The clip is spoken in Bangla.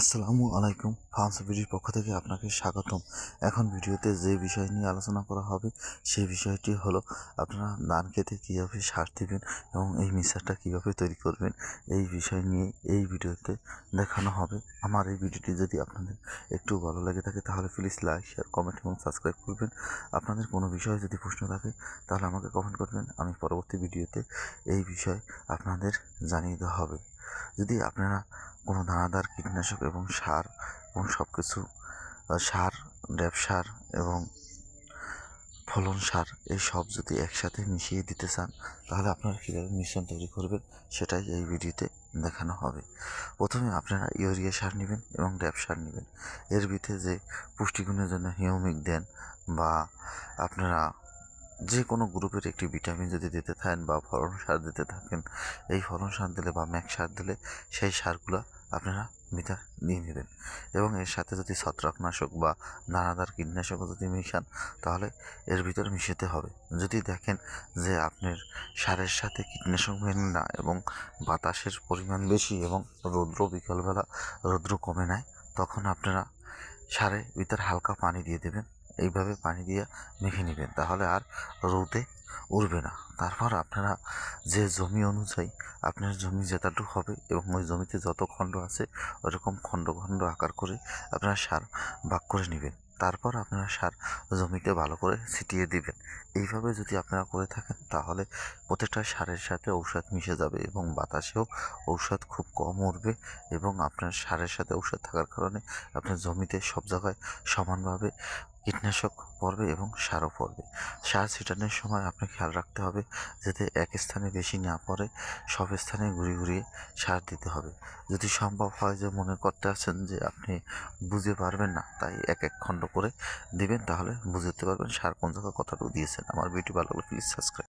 আসসালামু আলাইকুম, ফার্মস ভিডিওর পক্ষ থেকে আপনাকে স্বাগতম। এখন ভিডিওতে যে বিষয় নিয়ে আলোচনা করা হবে সেই বিষয়টি হলো, আপনারা ধান খেতে কীভাবে সার দেবেন এবং এই মিক্সারটা কীভাবে তৈরি করবেন, এই বিষয় নিয়ে এই ভিডিওতে দেখানো হবে। আমার এই ভিডিওটি যদি আপনাদের একটু ভালো লেগে থাকে, তাহলে প্লিজ লাইক শেয়ার কমেন্ট এবং সাবস্ক্রাইব করবেন। আপনাদের কোনো বিষয়ে যদি প্রশ্ন থাকে, তাহলে আমাকে কমেন্ট করবেন। আমি পরবর্তী ভিডিওতে এই বিষয় আপনাদের জানিয়ে দেওয়া হবে। যদি আপনারা কোনো দানাদার কীটনাশক এবং সার এবং সব কিছু সার ড্যাপ সার এবং ফলন সার এই সব যদি একসাথে মিশিয়ে দিতে চান, তাহলে আপনারা কীভাবে মিশ্রণ তৈরি করবেন সেটাই এই ভিডিওতে দেখানো হবে। প্রথমে আপনারা ইউরিয়া সার নেবেন এবং ড্যাপ সার নেবেন। এর ভিতরে যে পুষ্টিগুণের জন্য হিউমিক দেন বা আপনারা যে কোনো গ্রুপের একটি ভিটামিন যদি দিতে থাকেন বা ফলন সার দিতে থাকেন, এই ফলন সার দিলে বা ম্যাক সার দিলে সেই সারগুলো আপনারা মিটার নিয়ে নেবেন। এবং এর সাথে যদি ছত্রাকনাশক বা দানাদার কীটনাশকও যদি মিশান, তাহলে এর ভিতর মিশাতে হবে। যদি দেখেন যে আপনার সারের সাথে কীটনাশক মেনে না এবং বাতাসের পরিমাণ বেশি এবং রৌদ্র বিকালবেলা রৌদ্র কমে নেয় তখন আপনারা সারে ভিতর হালকা পানি দিয়ে দেবেন। এইভাবে পানি দিয়ে মেখে নেবেন, তাহলে আর রোদে উঠবে না। তারপর আপনারা যে জমি অনুযায়ী আপনার জমি যেতটুকু হবে এবং ওই জমিতে যত খণ্ড আছে, ওরকম খণ্ড খণ্ড আকার করে আপনারা সার ভাগ করে নেবেন। তারপর আপনারা সার জমিতে ভালো করে ছিটিয়ে দিবেন। এইভাবে যদি আপনারা করে থাকেন, তাহলে প্রত্যেকটা সারের সাথে ঔষধ মিশে যাবে এবং বাতাসেও ঔষধ খুব কম উঠবে এবং আপনার সারের সাথে ঔষধ থাকার কারণে আপনার জমিতে সব জায়গায় সমানভাবে কীটনাশক পড়বে এবং সারও পড়বে। সার ছিটানোর সময় আপনি খেয়াল রাখতে হবে যাতে এক স্থানে বেশি না পড়ে, সব স্থানে ঘুরিয়ে ঘুরিয়ে সার দিতে হবে। যদি সম্ভব হয় যে মনে করতে আছেন যে আপনি বুঝে পারবেন না, তাই এক এক খণ্ড করে দিবেন, তাহলে বুঝতে পারবেন সার কোন জায়গায় কতটুকু দিয়েছেন। আমার ভিডিও ভালো লাগলে প্লিজ সাবস্ক্রাইব